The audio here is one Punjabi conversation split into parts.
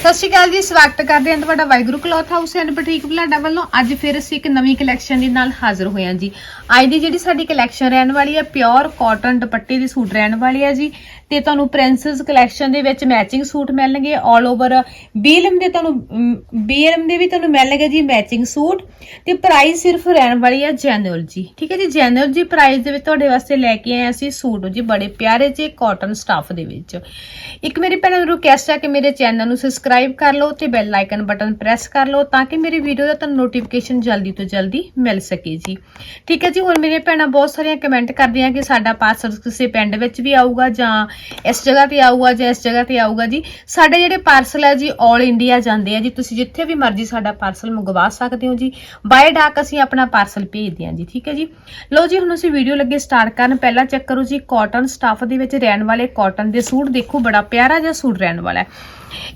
ਸਤਿ ਸ਼੍ਰੀ ਅਕਾਲ ਜੀ, ਸਵਾਗਤ ਕਰਦੇ ਹਾਂ ਤੁਹਾਡਾ Waheguru cloth house and boutique Balada ਵੱਲੋਂ। ਅੱਜ ਫਿਰ ਅਸੀਂ ਇੱਕ ਨਵੀਂ ਕਲੈਕਸ਼ਨ ਦੇ ਨਾਲ ਹਾਜ਼ਰ ਹੋਏ ਹਾਂ ਜੀ। ਅੱਜ ਦੀ ਜਿਹੜੀ ਸਾਡੀ ਕਲੈਕਸ਼ਨ ਰਹਿਣ ਵਾਲੀ ਹੈ ਪਿਓਰ ਕਾਟਨ ਦੁਪੱਟੇ ਦੀ ਸੂਟ ਰਹਿਣ ਵਾਲੀ ਆ ਜੀ। ਤੇ ਤੁਹਾਨੂੰ ਪ੍ਰਿੰਸਸ ਕਲੈਕਸ਼ਨ ਦੇ ਵਿੱਚ ਮੈਚਿੰਗ ਸੂਟ ਮਿਲਣਗੇ 올 ਓਵਰ ਬੀਲਮ ਦੇ ਤੁਹਾਨੂੰ ਬੀਲਮ ਦੇ ਵੀ ਤੁਹਾਨੂੰ ਮਿਲਣਗੇ ਜੀ ਮੈਚਿੰਗ ਸੂਟ ਤੇ ਪ੍ਰਾਈਸ ਸਿਰਫ ਰਹਿਣ ਵਾਲੀ ਹੈ ਜੈਨੂਅਲ ਜੀ। ਠੀਕ ਹੈ ਜੀ ਜੈਨੂਅਲ ਜੀ ਪ੍ਰਾਈਸ ਦੇ ਵਿੱਚ ਤੁਹਾਡੇ ਵਾਸਤੇ ਲੈ ਕੇ ਆਏ ਅਸੀਂ ਸੂਟ ਜੀ ਬੜੇ ਪਿਆਰੇ ਜਿਹੇ ਕਾਟਨ ਸਟਾਫ ਦੇ ਵਿੱਚ। ਇੱਕ ਮੇਰੀ ਭੈਣਾਂ ਨੂੰ ਰਿਕੁਐਸਟ ਹੈ ਕਿ ਮੇਰੇ ਚੈਨਲ ਨੂੰ ਸਬਸਕ੍ਰਾਈਬ ਕਰ ਲਓ ਤੇ ਬੈਲ ਆਈਕਨ ਬਟਨ ਪ੍ਰੈਸ ਕਰ ਲਓ ਤਾਂ ਕਿ ਮੇਰੀ ਵੀਡੀਓ ਦਾ ਤੁਹਾਨੂੰ ਨੋਟੀਫਿਕੇਸ਼ਨ ਜਲਦੀ ਤੋਂ ਜਲਦੀ ਮਿਲ ਸਕੇ ਜੀ। ਠੀਕ ਹੈ ਜੀ, ਹੁਣ ਮੇਰੀਆਂ ਭੈਣਾਂ ਬਹੁਤ ਸਾਰੀਆਂ ਕਮੈਂਟ ਕਰਦੀਆਂ ਕਿ ਸਾਡਾ ਪਾਰਸਲ ਕਿਸੇ ਪਿੰਡ ਵਿੱਚ ਵੀ ਆਊਗਾ ਜਾਂ ਇਸ ਜਗ੍ਹਾ ਤੇ ਆਊਗਾ ਜਾਂ ਇਸ ਜਗ੍ਹਾ ਤੇ ਆਊਗਾ ਜੀ। ਸਾਡੇ ਜਿਹੜੇ ਪਾਰਸਲ ਹੈ ਜੀ 올 ਇੰਡੀਆ ਜਾਂਦੇ ਆ ਜੀ। ਤੁਸੀਂ ਜਿੱਥੇ ਵੀ ਮਰਜ਼ੀ ਸਾਡਾ ਪਾਰਸਲ ਮੰਗਵਾ ਸਕਦੇ ਹੋ ਜੀ। ਬਾਏ ਡਾਕ ਅਸੀਂ ਆਪਣਾ ਪਾਰਸਲ ਭੇਜਦੇ ਹਾਂ ਜੀ, ਠੀਕ ਹੈ ਜੀ। ਲਓ ਜੀ, ਹੁਣ ਅਸੀਂ ਵੀਡੀਓ ਲੱਗੇ ਸਟਾਰਟ ਕਰਨ। ਪਹਿਲਾਂ ਚੈੱਕ ਕਰੋ ਜੀ ਕਾਟਨ ਸਟਾਫ ਦੇ ਵਿੱਚ ਰਹਿਣ ਵਾਲੇ ਕਾਟਨ ਦੇ ਸੂਟ ਦੇਖੋ, ਬੜਾ ਪਿਆਰਾ ਜਿਹਾ ਸੂਟ ਰਹਿਣ ਵਾਲਾ ਹੈ।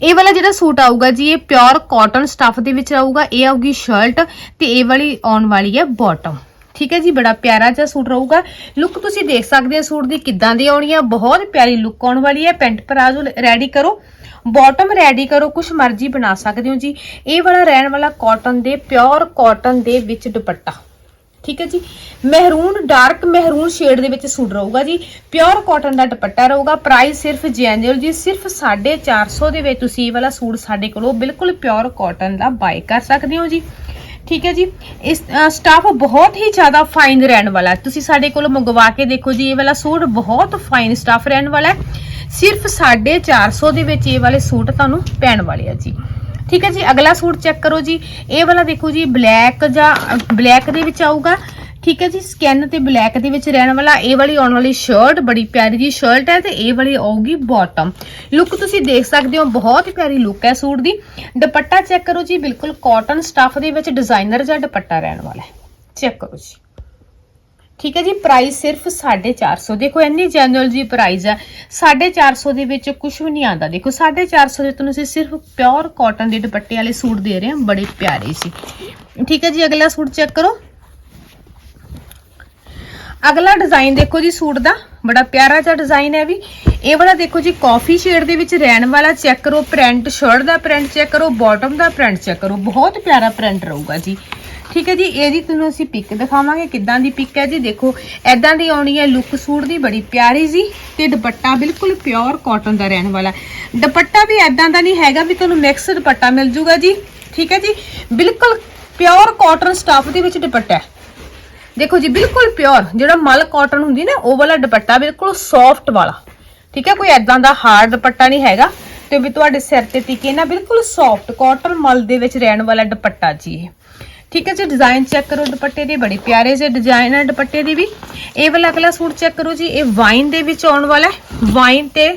ਇਹ ਵਾਲਾ ਜਿਹੜਾ ਸੂਟ ਆਊਗਾ ਜੀ, ਇਹ ਪਿਓਰ ਕਾਟਨ ਸਟਫ ਦੇ ਵਿੱਚ ਆਊਗਾ। ਇਹ ਆਊਗੀ ਸ਼ਰਟ ਤੇ ਇਹ ਵਾਲੀ ਆਉਣ ਵਾਲੀ ਹੈ ਬਾਟਮ ਠੀਕ ਹੈ ਜੀ, ਬੜਾ ਪਿਆਰਾ ਜਿਹਾ ਸੂਟ ਰਹੂਗਾ। ਲੁੱਕ ਤੁਸੀਂ ਦੇਖ ਸਕਦੇ ਹੋ ਸੂਟ ਦੀ ਕਿੱਦਾਂ ਦੀ ਆਉਣੀ ਆ। ਬਹੁਤ ਪਿਆਰੀ ਲੁੱਕ ਆਉਣ ਵਾਲੀ ਹੈ। ਪੈਂਟ ਪਲਾਜ਼ੋ ਰੈਡੀ ਕਰੋ। ਬਾਟਮ ਰੈਡੀ ਕਰੋ। ਕੁਛ ਮਰਜ਼ੀ ਬਣਾ ਸਕਦੇ ਹੋ ਜੀ। ਇਹ ਵਾਲਾ ਰਹਿਣ ਵਾਲਾ ਕਾਟਨ ਦੇ ਪਿਓਰ ਕਾਟਨ ਦੇ ਵਿੱਚ ਦੁਪੱਟਾ। ਠੀਕ ਹੈ ਜੀ। ਮਹਿਰੂਨ ਡਾਰਕ ਮਹਿਰੂਨ ਸ਼ੇਡ ਦੇ ਵਿੱਚ ਸੂਟ ਰਹੂਗਾ ਜੀ। ਪਿਓਰ ਕਾਟਨ ਦਾ ਦੁਪੱਟਾ ਰਹੂਗਾ। ਪ੍ਰਾਈਸ ਸਿਰਫ ਜੈਨੂਅਲ ਜੀ, ਸਿਰਫ 450 ਦੇ ਵਿੱਚ ਤੁਸੀਂ ਇਹ ਵਾਲਾ ਸੂਟ ਸਾਡੇ ਕੋਲੋਂ ਬਿਲਕੁਲ ਪਿਓਰ ਕਾਟਨ ਦਾ ਬਾਈ ਕਰ ਸਕਦੇ ਹੋ ਜੀ। ਠੀਕ ਹੈ ਜੀ। ਇਸ ਸਟਾਫ ਬਹੁਤ ਹੀ ਜ਼ਿਆਦਾ ਫਾਈਨ ਰਹਿਣ ਵਾਲਾ ਤੁਸੀਂ ਸਾਡੇ ਕੋਲ ਮੰਗਵਾ ਕੇ ਦੇਖੋ ਜੀ, ਇਹ ਵਾਲਾ ਸੂਟ ਬਹੁਤ ਫਾਈਨ ਸਟਾਫ ਰਹਿਣ ਵਾਲਾ ਹੈ। ਸਿਰਫ 450 ਦੇ ਵਿੱਚ ਇਹ ਵਾਲੇ ਸੂਟ ਤੁਹਾਨੂੰ ਪੈਣ ਵਾਲੇ ਆ ਜੀ। ਠੀਕ ਹੈ ਜੀ, ਅਗਲਾ ਸੂਟ ਚੈੱਕ ਕਰੋ ਜੀ। ਇਹ ਵਾਲਾ ਦੇਖੋ ਜੀ ਬਲੈਕ ਜਾਂ ਬਲੈਕ ਦੇ ਵਿੱਚ ਆਊਗਾ। ਠੀਕ ਹੈ ਜੀ ਸਕੈਨ ਤੇ ਬਲੈਕ ਦੇ ਵਿੱਚ ਰਹਿਣ ਵਾਲਾ, ਇਹ ਵਾਲੀ ਆਉਣ ਵਾਲੀ ਸ਼ਰਟ ਬੜੀ ਪਿਆਰੀ ਜੀ ਸ਼ਰਟ ਹੈ ਤੇ ਇਹ ਵਾਲੀ ਆਊਗੀ ਬਾਟਮ ਲੁੱਕ ਤੁਸੀਂ ਦੇਖ ਸਕਦੇ ਹੋ, ਬਹੁਤ ਪਿਆਰੀ ਲੁੱਕ ਹੈ ਸੂਟ ਦੀ। ਦੁਪੱਟਾ ਚੈੱਕ ਕਰੋ ਜੀ, ਬਿਲਕੁਲ ਕਾਟਨ ਸਟਫ ਦੇ ਵਿੱਚ ਡਿਜ਼ਾਈਨਰ ਜਿਹਾ ਦੁਪੱਟਾ ਰਹਿਣ ਵਾਲਾ ਹੈ। ਚੈੱਕ ਕਰੋ ਜੀ। ਠੀਕ ਹੈ ਜੀ ਪ੍ਰਾਈਸ ਸਿਰਫ 450 ਦੇਖੋ, ਇੰਨੀ ਜੈਨੂਅਲ ਜੀ ਪ੍ਰਾਈਸ ਹੈ। 450 ਦੇ ਵਿੱਚ ਕੁਝ ਵੀ ਨਹੀਂ ਆਂਦਾ ਦੇਖੋ 450 ਦੇ ਤੁਹਾਨੂੰ ਅਸੀਂ ਸਿਰਫ ਪਿਓਰ ਕਾਟਨ ਦੇ ਦੁਪੱਟੇ ਵਾਲੇ ਸੂਟ ਦੇ ਰਹੇ ਹਾਂ, ਬੜੇ ਪਿਆਰੇ ਸੀ ਠੀਕ ਹੈ ਜੀ, ਅਗਲਾ ਸੂਟ ਚੈੱਕ ਕਰੋ। ਅਗਲਾ ਡਿਜ਼ਾਈਨ ਦੇਖੋ ਜੀ ਸੂਟ ਦਾ, ਬੜਾ ਪਿਆਰਾ ਜਿਹਾ ਡਿਜ਼ਾਈਨ ਹੈ ਵੀ। ਇਹ ਵਾਲਾ ਦੇਖੋ ਜੀ ਕਾਫੀ ਸ਼ੇਡ ਦੇ ਵਿੱਚ ਰਹਿਣ ਵਾਲਾ ਚੈੱਕ ਕਰੋ ਪ੍ਰਿੰਟ ਸ਼ਰਟ ਦਾ ਪ੍ਰਿੰਟ ਚੈੱਕ ਕਰੋ ਬਾਟਮ ਦਾ ਪ੍ਰਿੰਟ ਚੈੱਕ ਕਰੋ, ਬਹੁਤ ਪਿਆਰਾ ਪ੍ਰਿੰਟ ਰਹੂਗਾ ਜੀ। ਠੀਕ ਹੈ ਜੀ ਇਹਦੀ ਤੁਹਾਨੂੰ ਅਸੀਂ ਪਿਕ ਦਿਖਾਵਾਂਗੇ, ਕਿੱਦਾਂ ਦੀ ਪਿਕ ਹੈ ਜੀ। ਦੇਖੋ ਐਦਾਂ ਦੀ ਆਉਣੀ ਹੈ ਲੁੱਕ ਸੂਟ ਦੀ, ਬੜੀ ਪਿਆਰੀ ਜੀ, ਤੇ ਦੁਪੱਟਾ ਬਿਲਕੁਲ ਪਿਓਰ ਕਾਟਨ ਦਾ ਰਹਿਣ ਵਾਲਾ। ਦੁਪੱਟਾ ਵੀ ਐਦਾਂ ਦਾ ਨਹੀਂ ਹੈਗਾ ਵੀ ਤੁਹਾਨੂੰ ਮਿਕਸ ਦੁਪੱਟਾ ਮਿਲ ਜੂਗਾ ਜੀ। ਠੀਕ ਹੈ ਜੀ, ਬਿਲਕੁਲ ਪਿਓਰ ਕਾਟਨ ਸਟਫ ਦੇ ਵਿੱਚ ਦੁਪੱਟਾ ਹੈ। ਦੇਖੋ ਜੀ, ਬਿਲਕੁਲ ਪਿਓਰ ਜਿਹੜਾ ਮਲ ਕਾਟਨ ਹੁੰਦੀ ਨਾ, ਉਹ ਵਾਲਾ ਦੁਪੱਟਾ ਬਿਲਕੁਲ ਸੌਫਟ ਵਾਲਾ। ਠੀਕ ਹੈ, ਕੋਈ ਐਦਾਂ ਦਾ ਹਾਰਡ ਦੁਪੱਟਾ ਨਹੀਂ ਹੈਗਾ। ਤੇ ਵੀ ਤੁਹਾਡੇ ਸਿਰ ਤੇ ਟਿਕੇ ਨਾ, ਬਿਲਕੁਲ ਸੌਫਟ ਕਾਟਨ ਮਲ ਦੇ ਵਿੱਚ ਰਹਿਣ ਵਾਲਾ ਦੁਪੱਟਾ ਜੀ ਇਹ। ਠੀਕ ਹੈ ਜੀ ਡਿਜ਼ਾਈਨ ਚੈੱਕ ਕਰੋ ਦੁਪੱਟੇ ਦੇ, ਬੜੇ ਪਿਆਰੇ ਜਿਹੇ ਡਿਜ਼ਾਈਨ ਹੈ ਦੁਪੱਟੇ ਦੀ ਵੀ। ਇਹ ਵਾਲਾ ਅਗਲਾ ਸੂਟ ਚੈੱਕ ਕਰੋ ਜੀ, ਇਹ ਵਾਈਨ ਦੇ ਵਿੱਚ ਆਉਣ ਵਾਲਾ ਹੈ। ਵਾਈਨ ਤੇ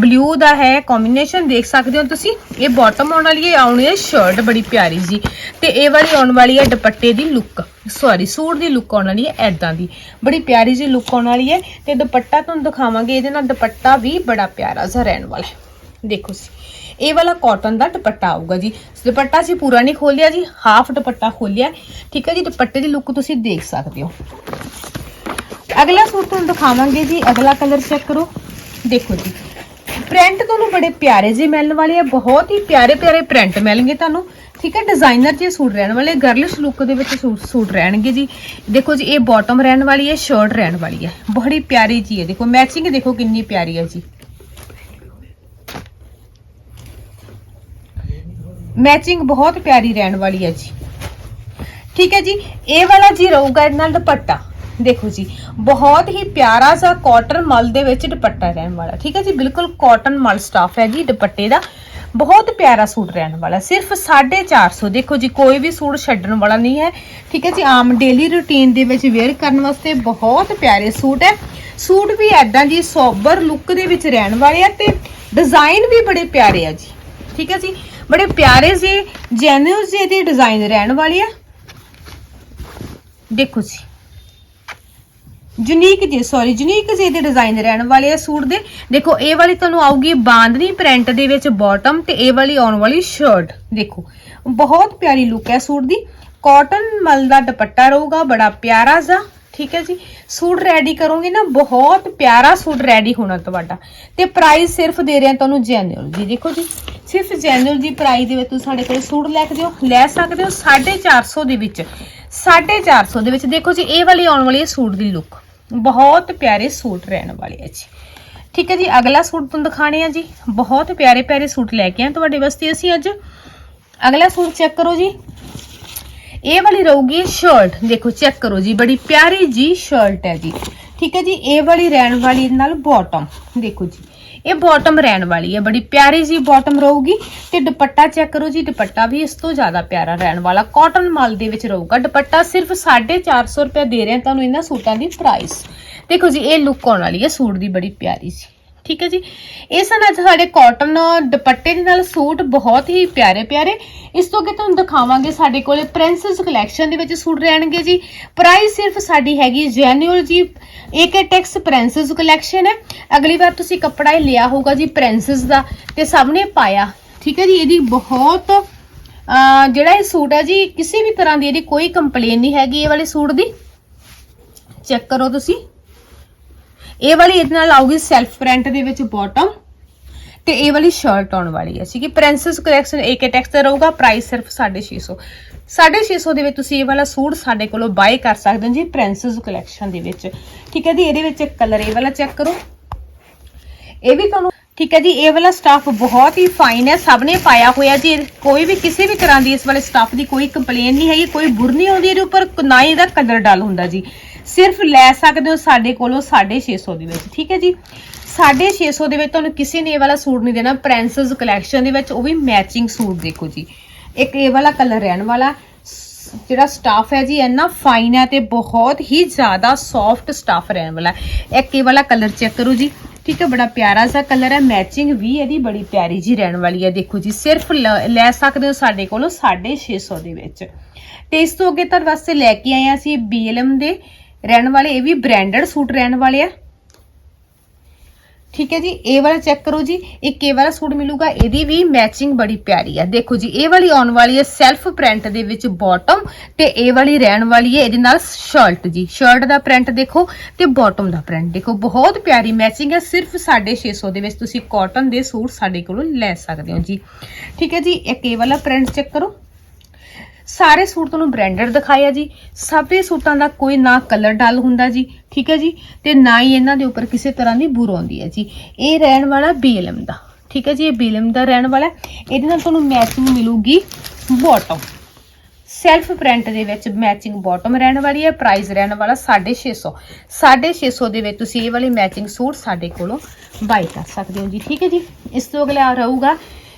ਬਲੂ ਦਾ ਹੈ ਕੰਬੀਨੇਸ਼ਨ ਦੇਖ ਸਕਦੇ ਹੋ ਤੁਸੀਂ। ਇਹ ਬਾਟਮ ਆਉਣ ਵਾਲੀ ਹੈ ਆਉਣੀ ਹੈ ਸ਼ਰਟ ਬੜੀ ਪਿਆਰੀ ਜੀ। ਤੇ ਇਹ ਵਾਲੀ ਆਉਣ ਵਾਲੀ ਹੈ ਦੁਪੱਟੇ ਦੀ ਲੁੱਕ ਸੌਰੀ ਸੂਟ ਦੀ ਲੁੱਕ ਆਉਣ ਵਾਲੀ ਹੈ ਐਦਾਂ ਦੀ। ਬੜੀ ਪਿਆਰੀ ਜੀ ਲੁੱਕ ਆਉਣ ਵਾਲੀ ਹੈ। ਤੇ ਦੁਪੱਟਾ ਤੁਹਾਨੂੰ ਦਿਖਾਵਾਂਗੇ, ਇਹਦੇ ਨਾਲ ਦੁਪੱਟਾ ਵੀ ਬੜਾ ਪਿਆਰਾ ਜਿਹਾ ਰਹਿਣ ਵਾਲਾ ਹੈ। ਦੇਖੋ ਜੀ। ਇਹ ਵਾਲਾ ਕਾਟਨ ਦਾ ਦੁਪੱਟਾ ਆਊਗਾ ਜੀ। ਦੁਪੱਟਾ ਸੀ ਪੂਰਾ ਨਹੀਂ ਖੋਲਿਆ ਜੀ ਹਾਫ ਦੁਪੱਟਾ ਖੋਲਿਆ। ਠੀਕ ਹੈ ਜੀ, ਦੁਪੱਟੇ ਦੀ ਲੁੱਕ ਤੁਸੀਂ ਦੇਖ ਸਕਦੇ ਹੋ। ਅਗਲਾ ਸੂਟ ਤੁਹਾਨੂੰ ਦਿਖਾਵਾਂਗੇ ਜੀ, ਅਗਲਾ ਕਲਰ ਚੈੱਕ ਕਰੋ। ਦੇਖੋ ਜੀ ਪ੍ਰਿੰਟ ਤੁਹਾਨੂੰ ਬੜੇ ਪਿਆਰੇ ਜਿਹੇ ਮਿਲਣ ਵਾਲੇ ਆ, ਬਹੁਤ ਹੀ ਪਿਆਰੇ ਪਿਆਰੇ ਪ੍ਰਿੰਟ ਮਿਲਣਗੇ ਤੁਹਾਨੂੰ। ਠੀਕ ਹੈ ਡਿਜ਼ਾਈਨਰ ਜਿਹੇ ਸੂਟ ਰਹਿਣ ਵਾਲੇ ਗਰਲਿਸ਼ ਲੁੱਕ ਦੇ ਵਿੱਚ ਸੂਟ ਸੂਟ ਰਹਿਣਗੇ ਜੀ। ਦੇਖੋ ਜੀ, ਇਹ ਬਾਟਮ ਰਹਿਣ ਵਾਲੀ ਹੈ ਸ਼ਰਟ ਰਹਿਣ ਵਾਲੀ ਹੈ। ਬੜੀ ਪਿਆਰੀ ਜੀ ਹੈ। ਦੇਖੋ ਮੈਚਿੰਗ ਦੇਖੋ ਕਿੰਨੀ ਪਿਆਰੀ ਹੈ ਜੀ। ਮੈਚਿੰਗ ਬਹੁਤ ਪਿਆਰੀ ਰਹਿਣ ਵਾਲੀ ਹੈ ਜੀ। ਠੀਕ ਹੈ ਜੀ, ਇਹ ਵਾਲਾ ਜੀ ਰਹੂਗਾ ਇਹਦੇ ਨਾਲ ਦੁਪੱਟਾ। ਦੇਖੋ ਜੀ, ਬਹੁਤ ਹੀ ਪਿਆਰਾ ਜਿਹਾ ਕਾਟਨ ਮਲ ਦੇ ਵਿੱਚ ਦੁਪੱਟਾ ਰਹਿਣ ਵਾਲਾ। ਠੀਕ ਹੈ ਜੀ, ਬਿਲਕੁਲ ਕਾਟਨ ਮਲ ਸਟਾਫ ਹੈ ਜੀ ਦੁਪੱਟੇ ਦਾ। ਬਹੁਤ ਪਿਆਰਾ ਸੂਟ ਰਹਿਣ ਵਾਲਾ ਸਿਰਫ 450 ਦੇਖੋ ਜੀ, ਕੋਈ ਵੀ ਸੂਟ ਛੱਡਣ ਵਾਲਾ ਨਹੀਂ ਹੈ। ਠੀਕ ਹੈ ਜੀ, ਆਮ ਡੇਲੀ ਰੁਟੀਨ ਦੇ ਵਿੱਚ ਵੇਅਰ ਕਰਨ ਵਾਸਤੇ ਬਹੁਤ ਪਿਆਰੇ ਸੂਟ ਹੈ। ਸੂਟ ਵੀ ਐਦਾਂ ਜੀ ਸੋਬਰ ਲੁੱਕ ਦੇ ਵਿੱਚ ਰਹਿਣ ਵਾਲੇ ਆ ਤੇ ਡਿਜ਼ਾਈਨ ਵੀ ਬੜੇ ਪਿਆਰੇ ਆ ਜੀ। ਠੀਕ ਹੈ ਜੀ ਬੜੇ ਪਿਆਰੇ ਜੇ ਜੈਨੂਅਲ ਜਿਹੇ ਦੇ ਡਿਜ਼ਾਈਨ ਰਹਿਣ ਵਾਲੇ ਆ। ਦੇਖੋ ਜੀ। ਯੂਨੀਕ ਜੇ ਸੌਰੀ ਯੂਨੀਕ ਜੇ ਦੇ ਡਿਜ਼ਾਈਨ ਰਹਿਣ ਵਾਲੇ ਆ ਸੂਟ ਦੇ। ਦੇਖੋ, ਇਹ ਵਾਲੀ ਤੁਹਾਨੂੰ ਆਊਗੀ ਬਾਂਦਨੀ ਪ੍ਰਿੰਟ ਦੇ ਵਿੱਚ ਬਾਟਮ ਤੇ ਇਹ ਵਾਲੀ ਆਉਣ ਵਾਲੀ ਸ਼ਰਟ ਦੇਖੋ, ਬਹੁਤ ਪਿਆਰੀ ਲੁੱਕ ਹੈ ਸੂਟ ਦੀ। ਕਾਟਨ ਮਲ ਦਾ ਦੁਪੱਟਾ ਰਹੂਗਾ, ਬੜਾ ਪਿਆਰਾ ਜਿਹਾ। ਠੀਕ ਹੈ ਜੀ। ਸੂਟ ਰੈਡੀ ਕਰੋਗੇ ਨਾ, ਬਹੁਤ ਪਿਆਰਾ ਸੂਟ ਰੈਡੀ ਹੋਣਾ ਤੁਹਾਡਾ। ਤੇ ਪ੍ਰਾਈਸ ਸਿਰਫ ਦੇ ਰਹੇ ਹਾਂ ਤੁਹਾਨੂੰ ਜੈਨੂਅਲ ਜੀ ਦੇਖੋ ਜੀ, ਸਿਰਫ ਜੈਨੂਅਲ ਜੀ ਪ੍ਰਾਈਸ ਦੇ ਵਿੱਚ ਤੁਸੀਂ ਸਾਡੇ ਕੋਲ ਸੂਟ ਲੈ ਕੇ ਦਿਓ ਲੈ ਸਕਦੇ ਹੋ 450 ਦੇ ਵਿੱਚ। 450 ਦੇ ਵਿੱਚ ਦੇਖੋ ਜੀ, ਇਹ ਵਾਲੀ ਆਉਣ ਵਾਲੀ ਹੈ ਸੂਟ ਦੀ ਲੁੱਕ ਬਹੁਤ ਪਿਆਰੇ ਸੂਟ ਰਹਿਣ ਵਾਲੇ ਆ ਜੀ। ਠੀਕ ਹੈ ਜੀ, ਅਗਲਾ ਸੂਟ ਤੁਹਾਨੂੰ ਦਿਖਾਣੇ ਆ ਜੀ। ਬਹੁਤ ਪਿਆਰੇ ਪਿਆਰੇ ਸੂਟ ਲੈ ਕੇ ਆ ਤੁਹਾਡੇ ਵਾਸਤੇ ਅਸੀਂ ਅੱਜ। ਅਗਲਾ ਸੂਟ ਚੈੱਕ ਕਰੋ ਜੀ। ਇਹ ਵਾਲੀ ਰਹੂਗੀ ਸ਼ਰਟ ਦੇਖੋ ਚੈੱਕ ਕਰੋ ਜੀ, ਬੜੀ ਪਿਆਰੀ ਜੀ ਸ਼ਰਟ ਹੈ ਜੀ। ਠੀਕ ਹੈ ਜੀ, ਇਹ ਵਾਲੀ ਰਹਿਣ ਵਾਲੀ ਨਾਲ ਬਾਟਮ ਦੇਖੋ ਜੀ, ਇਹ ਬਾਟਮ ਰਹਿਣ ਵਾਲੀ ਹੈ, ਬੜੀ ਪਿਆਰੀ ਜੀ ਬਾਟਮ ਰਹੂਗੀ। ਤੇ ਦੁਪੱਟਾ ਚੈੱਕ ਕਰੋ ਜੀ, ਦੁਪੱਟਾ ਵੀ ਇਸ ਤੋਂ ਜ਼ਿਆਦਾ ਪਿਆਰਾ ਰਹਿਣ ਵਾਲਾ। ਕਾਟਨ ਮਾਲ ਦੇ ਵਿੱਚ ਰਹੂਗਾ, ਦੁਪੱਟਾ ਸਿਰਫ 450 ਰੁਪਏ ਦੇ ਰਹੇ ਹਾਂ ਤੁਹਾਨੂੰ ਇਹਨਾਂ ਸੂਟਾਂ ਦੀ ਪ੍ਰਾਈਸ ਦੇਖੋ ਜੀ, ਇਹ ਲੁੱਕ ਆਉਣ ਵਾਲੀ ਹੈ, ਸੂਟ ਦੀ ਬੜੀ ਪਿਆਰੀ ਸੀ ਠੀਕ ਹੈ ਜੀ। ਇਹ ਸਨ ਅੱਜ ਸਾਡੇ ਕਾਟਨ ਦੁਪੱਟੇ ਦੇ ਨਾਲ ਸੂਟ ਬਹੁਤ ਹੀ ਪਿਆਰੇ ਪਿਆਰੇ। ਇਸ ਤੋਂ ਅੱਗੇ ਤੁਹਾਨੂੰ ਦਿਖਾਵਾਂਗੇ ਸਾਡੇ ਕੋਲੇ ਪ੍ਰਿੰਸੈਸ ਕਲੈਕਸ਼ਨ ਦੇ ਵਿੱਚ ਸੂਟ ਰਹਿਣਗੇ ਜੀ। ਪ੍ਰਾਈਸ ਸਿਰਫ ਸਾਡੀ ਹੈਗੀ ਜੈਨੂਅਲ ਜੀ। ਏਕੇ ਟੈਕਸ ਪ੍ਰਿੰਸੈਸ ਕਲੈਕਸ਼ਨ ਹੈ। ਅਗਲੀ ਵਾਰ ਤੁਸੀਂ ਕੱਪੜਾ ਇਹ ਲਿਆ ਹੋਊਗਾ ਜੀ ਪ੍ਰਿੰਸੈਸ ਦਾ ਤੇ ਸਭ ਨੇ ਪਾਇਆ। ਠੀਕ ਹੈ ਜੀ, ਇਹਦੀ ਬਹੁਤ ਜਿਹੜਾ ਇਹ ਸੂਟ ਹੈ ਜੀ, ਕਿਸੇ ਵੀ ਤਰ੍ਹਾਂ ਦੀ ਇਹਦੀ ਕੋਈ ਕੰਪਲੇਨ ਨਹੀਂ ਹੈਗੀ ਇਹ ਵਾਲੇ ਸੂਟ ਦੀ। ਚੈੱਕ ਕਰੋ ਤੁਸੀਂ। ਇਹ ਵਾਲੀ ਇਹਦੇ ਨਾਲ ਆਊਗੀ ਸੈਲਫ ਪ੍ਰਿੰਟ ਦੇ ਵਿੱਚ ਬਾਟਮ ਤੇ ਇਹ ਵਾਲੀ ਸ਼ਰਟ ਆਉਣ ਵਾਲੀ ਹੈ। ਸੀ ਕਿ ਪ੍ਰਿੰਸੈਸ ਕਲੈਕਸ਼ਨ ਏਕੇ ਟੈਕਸ ਦਾ ਰਹੂਗਾ ਪ੍ਰਾਈਸ ਸਿਰਫ 650 650 ਦੇ ਵਿੱਚ ਤੁਸੀਂ ਇਹ ਵਾਲਾ ਸੂਟ ਸਾਡੇ ਕੋਲੋਂ ਬਾਏ ਕਰ ਸਕਦੇ ਹੋ ਜੀ ਪ੍ਰਿੰਸੈਸ ਕਲੈਕਸ਼ਨ ਦੇ ਵਿੱਚ। ਠੀਕ ਹੈ ਜੀ, ਇਹਦੇ ਵਿੱਚ ਕਲਰ ਇਹ ਵਾਲਾ ਚੈੱਕ ਕਰੋ। ਇਹ ਵੀ ਤੁਹਾਨੂੰ ਠੀਕ ਹੈ ਜੀ, ਇਹ ਵਾਲਾ ਸਟਾਫ ਬਹੁਤ ਹੀ ਫਾਈਨ ਹੈ, ਸਭ ਨੇ ਪਾਇਆ ਹੋਇਆ ਜੀ। ਕੋਈ ਵੀ ਕਿਸੇ ਵੀ ਤਰ੍ਹਾਂ ਦੀ ਇਸ ਵਾਲੇ ਸਟਾਫ ਦੀ ਕੋਈ ਕੰਪਲੇਨ ਨਹੀਂ ਹੈਗੀ, ਕੋਈ ਬੁਰ ਨਹੀਂ ਆਉਂਦੀ ਇਹਦੇ ਉੱਪਰ, ਨਾ ਹੀ ਇਹਦਾ ਕਲਰ ਡਲ ਹੁੰਦਾ ਜੀ। ਸਿਰਫ ਲੈ ਸਕਦੇ ਹੋ ਸਾਡੇ ਕੋਲੋਂ 650 ਦੇ ਵਿੱਚ, ਠੀਕ ਹੈ ਜੀ। 650 ਦੇ ਵਿੱਚ ਤੁਹਾਨੂੰ ਕਿਸੇ ਨੇ ਇਹ ਵਾਲਾ ਸੂਟ ਨਹੀਂ ਦੇਣਾ ਪ੍ਰਿੰਸੈਸ ਕਲੈਕਸ਼ਨ ਦੇ ਵਿੱਚ ਉਹ ਵੀ ਮੈਚਿੰਗ ਸੂਟ ਦੇਖੋ ਜੀ। ਇੱਕ ਇਹ ਵਾਲਾ ਕਲਰ ਰਹਿਣ ਵਾਲਾ ਜਿਹੜਾ ਸਟਾਫ ਹੈ ਜੀ, ਇੰਨਾ ਫਾਈਨ ਹੈ ਤੇ ਬਹੁਤ ਹੀ ਜ਼ਿਆਦਾ ਸੌਫਟ ਸਟਾਫ ਰਹਿਣ ਵਾਲਾ ਹੈ। ਇੱਕ ਇਹ ਵਾਲਾ ਕਲਰ ਚੈੱਕ ਕਰੋ ਜੀ। ਠੀਕ ਹੈ, ਬੜਾ ਪਿਆਰਾ ਜਿਹਾ ਕਲਰ ਹੈ। ਮੈਚਿੰਗ ਵੀ ਇਹਦੀ ਬੜੀ ਪਿਆਰੀ ਜੀ ਰਹਿਣ ਵਾਲੀ ਹੈ, ਦੇਖੋ ਜੀ। ਸਿਰਫ ਲ- ਲੈ ਸਕਦੇ ਹੋ ਸਾਡੇ ਕੋਲੋਂ 650 ਦੇ ਵਿੱਚ। ਤੇ ਇਸ ਤੋਂ ਅੱਗੇ ਤੁਹਾਡੇ ਵਾਸਤੇ ਲੈ ਕੇ ਆਏ ਹਾਂ ਅਸੀਂ BLM ਦੇ। ਰਹਿਣ ਵਾਲੇ, ਇਹ ਵੀ ਬ੍ਰਾਂਡਡ ਸੂਟ ਰਹਿਣ ਵਾਲੇ ਆ। ਠੀਕ ਹੈ ਜੀ ਇਹ ਵਾਲਾ ਚੈੱਕ ਕਰੋ ਜੀ, ਇੱਕ ਇਹ ਵਾਲਾ ਸੂਟ ਮਿਲੂਗਾ, ਇਹਦੀ ਵੀ ਮੈਚਿੰਗ ਬੜੀ ਪਿਆਰੀ ਹੈ ਦੇਖੋ ਜੀ ਇਹ ਵਾਲੀ ਆਉਣ ਵਾਲੀ ਹੈ ਸੈਲਫ ਪ੍ਰਿੰਟ ਦੇ ਵਿੱਚ ਬਾਟਮ ਤੇ ਇਹ ਵਾਲੀ ਰਹਿਣ ਵਾਲੀ ਹੈ ਇਹਦੇ ਨਾਲ ਸ਼ਰਟ ਜੀ। ਸ਼ਰਟ ਦਾ ਪ੍ਰਿੰਟ ਦੇਖੋ ਤੇ ਬਾਟਮ ਦਾ ਪ੍ਰਿੰਟ ਦੇਖੋ। ਬਹੁਤ ਪਿਆਰੀ ਮੈਚਿੰਗ ਹੈ ਸਿਰਫ 650 ਦੇ ਵਿੱਚ ਤੁਸੀਂ ਕਾਟਨ ਦੇ ਸੂਟ ਸਾਡੇ ਕੋਲੋਂ ਲੈ ਸਕਦੇ ਹੋ ਜੀ। ਠੀਕ ਹੈ ਜੀ, ਇੱਕ ਇਹ ਵਾਲਾ ਪ੍ਰਿੰਟ ਚੈੱਕ ਕਰੋ। ਸਾਰੇ ਸੂਟ ਤੁਹਾਨੂੰ ਬ੍ਰਾਂਡਡ ਦਿਖਾਇਆ ਜੀ। ਸਭ ਦੇ ਸੂਟਾਂ ਦਾ ਕੋਈ ਨਾ ਕਲਰ ਡਲ ਹੁੰਦਾ ਜੀ, ਠੀਕ ਹੈ ਜੀ? ਤੇ ਨਾ ਹੀ ਇਹਨਾਂ ਦੇ ਉੱਪਰ ਕਿਸੇ ਤਰ੍ਹਾਂ ਦੀ ਬੁਰ ਆਉਂਦੀ ਹੈ ਜੀ। ਇਹ ਰਹਿਣ ਵਾਲਾ BLM ਦਾ, ਠੀਕ ਹੈ ਜੀ? ਇਹ BLM ਦਾ ਰਹਿਣ ਵਾਲਾ ਇਹਦੇ ਨਾਲ ਤੁਹਾਨੂੰ ਮੈਚਿੰਗ ਮਿਲੂਗੀ ਬਾਟਮ ਸੈਲਫ ਪ੍ਰਿੰਟ ਦੇ ਵਿੱਚ ਮੈਚਿੰਗ ਬਾਟਮ ਰਹਿਣ ਵਾਲੀ ਹੈ ਪ੍ਰਾਈਸ ਰਹਿਣ ਵਾਲਾ 650 650 ਦੇ ਵਿੱਚ ਤੁਸੀਂ ਇਹ ਵਾਲੇ ਮੈਚਿੰਗ ਸੂਟ ਸਾਡੇ ਕੋਲੋਂ ਬਾਈ ਕਰ ਸਕਦੇ ਹੋ ਜੀ, ਠੀਕ ਹੈ ਜੀ? ਇਸ ਤੋਂ ਅਗਲਾ ਰਹੂਗਾ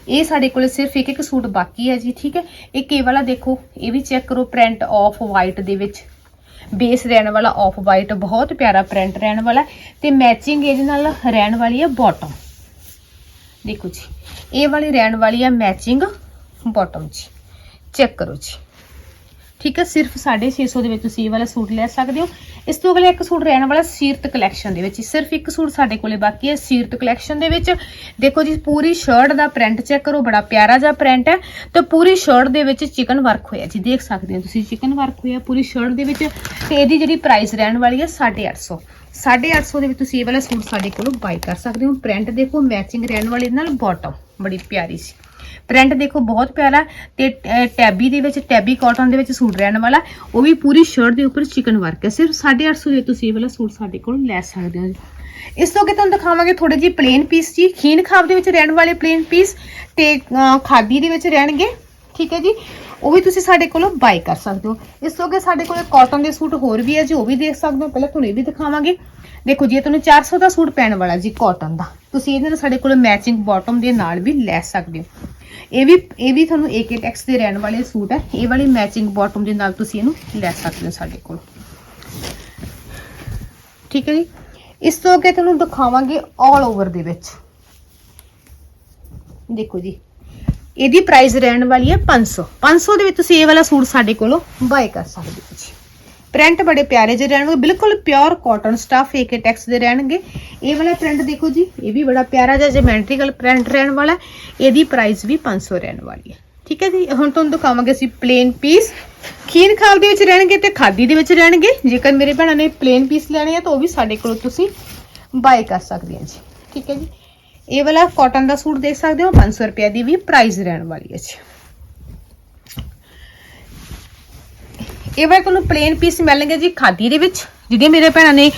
ਇਹ ਸਾਡੇ ਕੋਲ ਸਿਰਫ ਇੱਕ ਇੱਕ ਸੂਟ ਬਾਕੀ ਹੈ ਜੀ, ਠੀਕ ਹੈ? ਇੱਕ ਇਹ ਵਾਲਾ ਦੇਖੋ, ਇਹ ਵੀ ਚੈੱਕ ਕਰੋ ਪ੍ਰਿੰਟ ਆਫ ਵਾਈਟ ਦੇ ਵਿੱਚ। ਬੇਸ ਰਹਿਣ ਵਾਲਾ ਆਫ ਵਾਈਟ ਬਹੁਤ ਪਿਆਰਾ ਪ੍ਰਿੰਟ ਰਹਿਣ ਵਾਲਾ ਹੈ ਤੇ ਮੈਚਿੰਗ ਇਹਦੇ ਨਾਲ ਰਹਿਣ ਵਾਲੀ ਹੈ ਬਾਟਮ ਦੇਖੋ ਜੀ, ਇਹ ਵਾਲੀ ਰਹਿਣ ਵਾਲੀ ਹੈ ਮੈਚਿੰਗ ਬਾਟਮ ਜੀ। ਚੈੱਕ ਕਰੋ ਜੀ। ਠੀਕ ਹੈ, ਸਿਰਫ 650 ਦੇ ਵਿੱਚ ਤੁਸੀਂ ਇਹ ਵਾਲਾ ਸੂਟ ਲੈ ਸਕਦੇ ਹੋ। ਇਸ ਤੋਂ ਅਗਲਾ ਇੱਕ ਸੂਟ ਰਹਿਣ ਵਾਲਾ ਸੀਰਤ ਕਲੈਕਸ਼ਨ ਦੇ ਵਿੱਚ ਸਿਰਫ ਇੱਕ ਸੂਟ ਸਾਡੇ ਕੋਲੇ ਬਾਕੀ ਹੈ ਸੀਰਤ ਕਲੈਕਸ਼ਨ ਦੇ ਵਿੱਚ। ਦੇਖੋ ਜੀ, ਪੂਰੀ ਸ਼ਰਟ ਦਾ ਪ੍ਰਿੰਟ ਚੈੱਕ ਕਰੋ, ਬੜਾ ਪਿਆਰਾ ਜਿਹਾ ਪ੍ਰਿੰਟ ਹੈ ਤੇ ਪੂਰੀ ਸ਼ਰਟ ਦੇ ਵਿੱਚ ਚਿਕਨ ਵਰਕ ਹੋਇਆ ਜੀ। ਦੇਖ ਸਕਦੇ ਹੋ ਤੁਸੀਂ ਚਿਕਨ ਵਰਕ ਹੋਇਆ ਪੂਰੀ ਸ਼ਰਟ ਦੇ ਵਿੱਚ ਤੇ ਇਹਦੀ ਜਿਹੜੀ ਪ੍ਰਾਈਸ ਰਹਿਣ ਵਾਲੀ ਹੈ 850 850 ਦੇ ਵਿੱਚ ਤੁਸੀਂ ਇਹ ਵਾਲਾ ਸੂਟ ਸਾਡੇ ਕੋਲੋਂ ਬਾਈ ਕਰ ਸਕਦੇ ਹੋ। ਪ੍ਰਿੰਟ ਦੇਖੋ ਮੈਚਿੰਗ ਰਹਿਣ ਵਾਲੀ ਨਾਲ ਬਾਟਮ ਬੜੀ ਪਿਆਰੀ ਸੀ। ਪ੍ਰਿੰਟ ਦੇਖੋ ਬਹੁਤ ਪਿਆਰਾ ਤੇ ਟੈਬੀ ਦੇ ਵਿੱਚ ਟੈਬੀ ਕਾਟਨ ਦੇ ਵਿੱਚ ਸੂਟ ਰਹਿਣ ਵਾਲਾ ਉਹ ਵੀ ਪੂਰੀ ਸ਼ਰਟ ਦੇ ਉੱਪਰ ਚਿਕਨ ਵਰਕ ਹੈ। ਸਿਰਫ 850 ਦੇ ਤੁਸੀਂ ਇਹ ਵਾਲਾ ਸੂਟ ਸਾਡੇ ਕੋਲ ਲੈ ਸਕਦੇ ਹੋ ਇਸ ਤੋਂ ਅੱਗੇ ਤੁਹਾਨੂੰ ਦਿਖਾਵਾਂਗੇ ਥੋੜੇ ਜਿਹੇ ਪਲੇਨ ਪੀਸ ਜੀ। ਖੀਨ ਖਾਬ ਦੇ ਵਿੱਚ ਰਹਿਣ ਵਾਲੇ ਪਲੇਨ ਪੀਸ ਤੇ ਖਾਦੀ ਦੇ ਵਿੱਚ ਰਹਿਣਗੇ। ਠੀਕ ਹੈ ਜੀ? ਉਹ ਵੀ ਤੁਸੀਂ ਸਾਡੇ ਕੋਲੋਂ ਬਾਈ ਕਰ ਸਕਦੇ ਹੋ। ਇਸ ਤੋਂ ਅੱਗੇ ਸਾਡੇ ਕੋਲ ਕਾਟਨ ਦੇ ਸੂਟ ਹੋਰ ਵੀ ਹੈ ਜੀ, ਉਹ ਵੀ ਦੇਖ ਸਕਦੇ ਹੋ। ਪਹਿਲਾਂ ਤੁਹਾਨੂੰ ਇਹ ਵੀ ਦਿਖਾਵਾਂਗੇ। ਦੇਖੋ ਜੀ, ਇਹ ਤੁਹਾਨੂੰ 400 ਦਾ ਸੂਟ ਪੈਣ ਵਾਲਾ ਜੀ ਕਾਟਨ ਦਾ। ਤੁਸੀਂ ਇਹਦੇ ਨਾਲ ਸਾਡੇ ਕੋਲ ਮੈਚਿੰਗ ਬਾਟਮ ਦੇ ਨਾਲ ਵੀ ਲੈ ਸਕਦੇ ਹੋ। ਇਹ ਵੀ ਇਹ ਵੀ ਤੁਹਾਨੂੰ ਏਕੇ ਟੈਕਸ ਦੇ ਰਹਿਣ ਵਾਲੇ ਸੂਟ ਹੈ। ਇਹ ਵਾਲੀ ਮੈਚਿੰਗ ਬਾਟਮ ਦੇ ਨਾਲ ਤੁਸੀਂ ਇਹਨੂੰ ਲੈ ਸਕਦੇ ਹੋ ਸਾਡੇ ਕੋਲ। ਠੀਕ ਹੈ ਜੀ? ਇਸ ਤੋਂ ਅੱਗੇ ਤੁਹਾਨੂੰ ਦਿਖਾਵਾਂਗੇ 올 ਓਵਰ ਦੇ ਵਿੱਚ। ਦੇਖੋ ਜੀ, ਇਹਦੀ ਪ੍ਰਾਈਸ ਰਹਿਣ ਵਾਲੀ ਹੈ 500 500 ਦੇ ਵਿੱਚ ਤੁਸੀਂ ਇਹ ਵਾਲਾ ਸੂਟ ਸਾਡੇ ਕੋਲੋਂ ਬਾਏ ਕਰ ਸਕਦੇ ਹੋ ਜੀ। ਪ੍ਰਿੰਟ ਬੜੇ ਪਿਆਰੇ ਜਿਹੇ ਰਹਿਣਗੇ, ਬਿਲਕੁਲ ਪਿਓਰ ਕਾਟਨ ਸਟਫ ਏਕੇ ਟੈਕਸ ਦੇ ਰਹਿਣਗੇ। ਇਹ ਵਾਲਾ ਪ੍ਰਿੰਟ ਦੇਖੋ ਜੀ, ਇਹ ਵੀ ਬੜਾ ਪਿਆਰਾ ਜਿਹਾ ਜਮੈਂਟਰੀਕਲ ਪ੍ਰਿੰਟ ਰਹਿਣ ਵਾਲਾ ਇਹਦੀ ਪ੍ਰਾਈਸ ਵੀ 500 ਰਹਿਣ ਵਾਲੀ ਹੈ। ਠੀਕ ਹੈ ਜੀ, ਹੁਣ ਤੁਹਾਨੂੰ ਦਿਖਾਵਾਂਗੇ ਅਸੀਂ ਪਲੇਨ ਪੀਸ ਖੀਨ ਖਾਲ ਦੇ ਵਿੱਚ ਰਹਿਣਗੇ ਤੇ ਖਾਦੀ ਦੇ ਵਿੱਚ ਰਹਿਣਗੇ। ਜੇਕਰ ਮੇਰੇ ਭੈਣਾਂ ਨੇ ਪਲੇਨ ਪੀਸ ਲੈਣੇ ਆ, ਤਾਂ ਉਹ ਵੀ ਸਾਡੇ ਕੋਲੋਂ ਤੁਸੀਂ ਬਾਏ ਕਰ ਸਕਦੇ ਆ ਜੀ। ਠੀਕ ਹੈ ਜੀ, ਇਹ ਵਾਲਾ ਕਾਟਨ ਦਾ ਸੂਟ ਦੇਖ ਸਕਦੇ ਹੋ 500 ਰੁਪਏ ਦੀ ਵੀ ਪ੍ਰਾਈਸ ਰਹਿਣ ਵਾਲੀ ਹੈ ਜੀ। ਇਹ ਵਾਰ ਤੁਹਾਨੂੰ ਪਲੇਨ ਪੀਸ ਮਿਲਣਗੇ ਜੀ ਖਾਦੀ ਦੇ ਵਿੱਚ। ਜਿਹੜੀਆਂ ਮੇਰੇ ਭੈਣਾਂ ਨੇ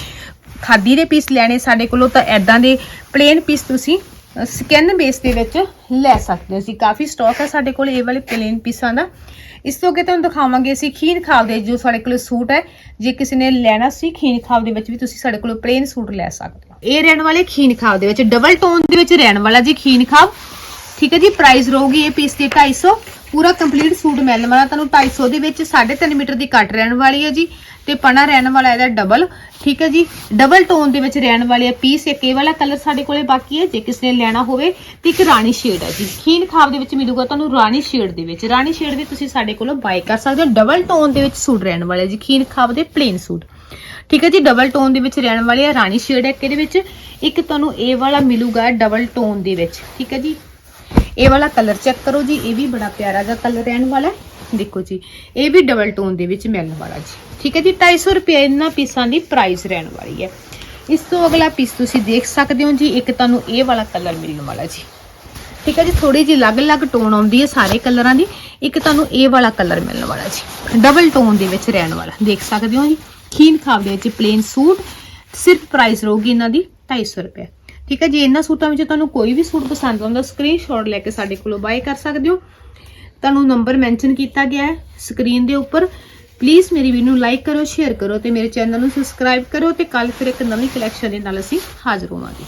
ਖਾਦੀ ਦੇ ਪੀਸ ਲੈਣੇ ਸਾਡੇ ਕੋਲੋਂ ਤਾਂ ਐਦਾਂ ਦੇ ਪਲੇਨ ਪੀਸ ਤੁਸੀਂ ਸਕਿਨ ਬੇਸ ਦੇ ਵਿੱਚ ਲੈ ਸਕਦੇ ਹੋ ਜੀ। ਕਾਫੀ ਸਟਾਕ ਹੈ ਸਾਡੇ ਕੋਲ ਇਹ ਵਾਲੇ ਪਲੇਨ ਪੀਸਾਂ ਦਾ। ਇਸ ਤੋਂ ਅੱਗੇ ਤੁਹਾਨੂੰ ਦਿਖਾਵਾਂਗੇ ਅਸੀਂ ਖੀਨ ਖਾਬ ਦੇ, ਜੋ ਸਾਡੇ ਕੋਲ ਸੂਟ ਹੈ। ਜੇ ਕਿਸੇ ਨੇ ਲੈਣਾ ਸੀ ਖੀਨ ਖਾਬ ਦੇ ਵਿੱਚ ਵੀ ਤੁਸੀਂ ਸਾਡੇ ਕੋਲੋਂ ਪਲੇਨ ਸੂਟ ਲੈ ਸਕਦੇ ਹੋ। ਇਹ ਰਹਿਣ ਵਾਲੇ ਖੀਨ ਖਾਬ ਦੇ ਵਿੱਚ ਡਬਲ ਟੋਨ ਦੇ ਵਿੱਚ ਰਹਿਣ ਵਾਲਾ ਜੀ ਖੀਨ ਖਾਬ ਠੀਕ ਹੈ ਜੀ ਪ੍ਰਾਈਸ ਰਹੂਗੀ ਇਹ ਪੀਸ ਦੀ 250 ਪੂਰਾ ਕੰਪਲੀਟ ਸੂਟ ਮਿਲਣ ਵਾਲਾ ਤੁਹਾਨੂੰ 250 ਦੇ ਵਿੱਚ 3.5 ਮੀਟਰ ਦੀ ਕੱਟ ਰਹਿਣ ਵਾਲੀ ਹੈ ਜੀ ਤੇ ਪਣਾ ਰਹਿਣ ਵਾਲਾ ਇਹਦਾ ਡਬਲ ਠੀਕ ਹੈ ਜੀ। ਡਬਲ ਟੋਨ ਦੇ ਵਿੱਚ ਰਹਿਣ ਵਾਲੀ ਆ ਪੀਸ ਇੱਕ ਇਹ ਵਾਲਾ ਕਲਰ ਸਾਡੇ ਕੋਲੇ ਬਾਕੀ ਹੈ। ਜੇ ਕਿਸੇ ਨੇ ਲੈਣਾ ਹੋਵੇ ਤੇ ਇੱਕ ਰਾਣੀ ਸ਼ੇਡ ਹੈ ਜੀ। ਖੀਨ ਖਾਬ ਦੇ ਵਿੱਚ ਮਿਲੂਗਾ ਤੁਹਾਨੂੰ ਰਾਣੀ ਸ਼ੇਡ ਦੇ ਵਿੱਚ। ਰਾਣੀ ਸ਼ੇਡ ਵੀ ਤੁਸੀਂ ਸਾਡੇ ਕੋਲੋਂ ਬਾਈ ਕਰ ਸਕਦੇ ਹੋ। ਡਬਲ ਟੋਨ ਦੇ ਵਿੱਚ ਸੂਟ ਰਹਿਣ ਵਾਲੇ ਜੀ। ਖੀਨ ਖਾਬ ਦੇ ਪਲੇਨ ਸੂਟ। ਠੀਕ ਹੈ ਜੀ ਡਬਲ ਟੋਨ ਦੇ ਵਿੱਚ ਰਹਿਣ ਵਾਲੇ ਆ ਰਾਣੀ ਸ਼ੇਡ ਹੈ ਇਹਦੇ ਵਿੱਚ। ਇੱਕ ਤੁਹਾਨੂੰ ਇਹ ਵਾਲਾ ਮਿਲੂਗਾ ਡਬਲ ਟੋਨ ਦੇ ਵਿੱਚ। ਠੀਕ ਹੈ ਜੀ। ਇਹ ਵਾਲਾ ਕਲਰ ਚੈੱਕ ਕਰੋ ਜੀ, ਇਹ ਵੀ ਬੜਾ ਪਿਆਰਾ ਜਿਹਾ ਕਲਰ ਰਹਿਣ ਵਾਲਾ ਹੈ। ਦੇਖੋ ਜੀ, ਇਹ ਵੀ ਡਬਲ ਟੋਨ ਦੇ ਵਿੱਚ ਮਿਲਣ ਵਾਲਾ ਜੀ। ਠੀਕ ਹੈ ਜੀ 250 ਰੁਪਏ ਇਹਨਾਂ ਪੀਸਾਂ ਦੀ ਪ੍ਰਾਈਸ ਰਹਿਣ ਵਾਲੀ ਹੈ। ਇਸ ਤੋਂ ਅਗਲਾ ਪੀਸ ਤੁਸੀਂ ਦੇਖ ਸਕਦੇ ਹੋ ਜੀ, ਇੱਕ ਤੁਹਾਨੂੰ ਇਹ ਵਾਲਾ ਕਲਰ ਮਿਲਣ ਵਾਲਾ ਜੀ। ਠੀਕ ਹੈ ਜੀ ਥੋੜੀ ਜਿਹੀ ਅਲੱਗ-ਅਲੱਗ ਟੋਨ ਆਉਂਦੀ ਹੈ ਸਾਰੇ ਕਲਰਾਂ ਦੀ। ਇੱਕ ਤੁਹਾਨੂੰ ਇਹ ਵਾਲਾ ਕਲਰ ਮਿਲਣ ਵਾਲਾ ਜੀ। ਡਬਲ ਟੋਨ ਦੇ ਵਿੱਚ ਰਹਿਣ ਵਾਲਾ। ਦੇਖ ਸਕਦੇ ਹੋ ਜੀ, ਖੀਨ ਖਾਬ 'ਚ ਪਲੇਨ ਸੂਟ। ਸਿਰਫ ਪ੍ਰਾਈਸ ਰਹੂਗੀ ਇਹਨਾਂ ਦੀ 250 ਰੁਪਏ। ਠੀਕ ਹੈ ਜੇ, ਇਹਨਾਂ ਸੂਟਾਂ ਵਿੱਚ ਤੁਹਾਨੂੰ ਕੋਈ ਵੀ ਸੂਟ ਪਸੰਦ ਆਉਂਦਾ ਸਕਰੀਨਸ਼ਾਟ ਲੈ ਕੇ ਸਾਡੇ ਕੋਲੋਂ ਬਾਏ ਕਰ ਸਕਦੇ ਹੋ। ਤੁਹਾਨੂੰ ਨੰਬਰ ਮੈਂਸ਼ਨ ਕੀਤਾ ਗਿਆ ਹੈ ਸਕਰੀਨ ਦੇ ਉੱਪਰ। ਪਲੀਜ਼ ਮੇਰੀ ਵੀਡੀਓ ਨੂੰ ਲਾਈਕ ਕਰੋ ਸ਼ੇਅਰ ਕਰੋ ਤੇ ਮੇਰੇ ਚੈਨਲ ਨੂੰ ਸਬਸਕ੍ਰਾਈਬ ਕਰੋ ਤੇ ਕੱਲ ਫਿਰ ਇੱਕ ਨਵੀਂ ਕਲੈਕਸ਼ਨ ਦੇ ਨਾਲ ਅਸੀਂ ਹਾਜ਼ਰ ਹੋਵਾਂਗੇ।